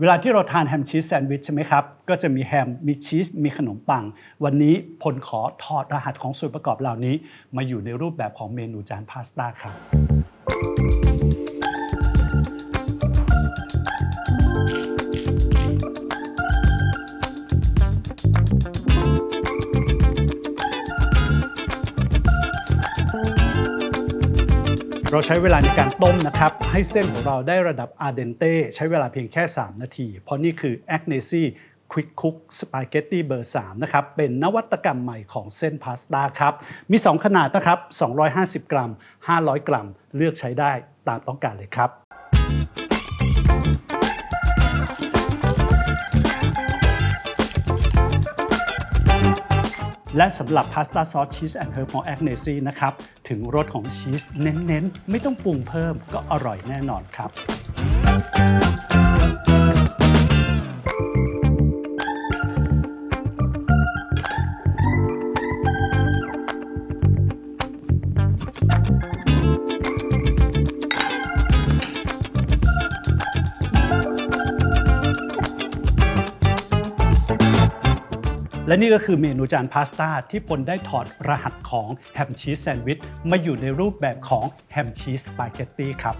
เวลาที่เราทานแฮมชีสแซนด์วิชใช่ไหมครับ ก็จะมีแฮม มีชีส มีขนมปัง วันนี้พลขอถอดรหัสของส่วนประกอบเหล่านี้ มาอยู่ในรูปแบบของเมนูจานพาสต้าครับ เราใช้เวลาในการต้มนะครับ ให้เส้นของเราได้ระดับอาเดนเต้ใช้เวลาเพียงแค่ 3 นาที เพราะนี่คือ a g n e s i Quick Cook Spaghetti เบอร์ 3 นะครับ เป็นนวัตกรรมใหม่ของเส้นพาสต้าครับ มี 2 ขนาดนะครับ 250 กรัม 500 กรัม เลือกใช้ได้ตามต้องการเลยครับ และสำหรับพาสต้าซอสชีสแอนด์เฮอร์บของแอคเนซี่นะครับ ถึงรสของชีสเน้นๆ ไม่ต้องปรุงเพิ่มก็อร่อยแน่นอนครับ และนี่ก็คือเมนูจานพาสต้าที่พลได้ถอดรหัสของแฮมชีสแซนด์วิชมาอยู่ในรูปแบบของแฮมชีสสปาเกตตี้ครับ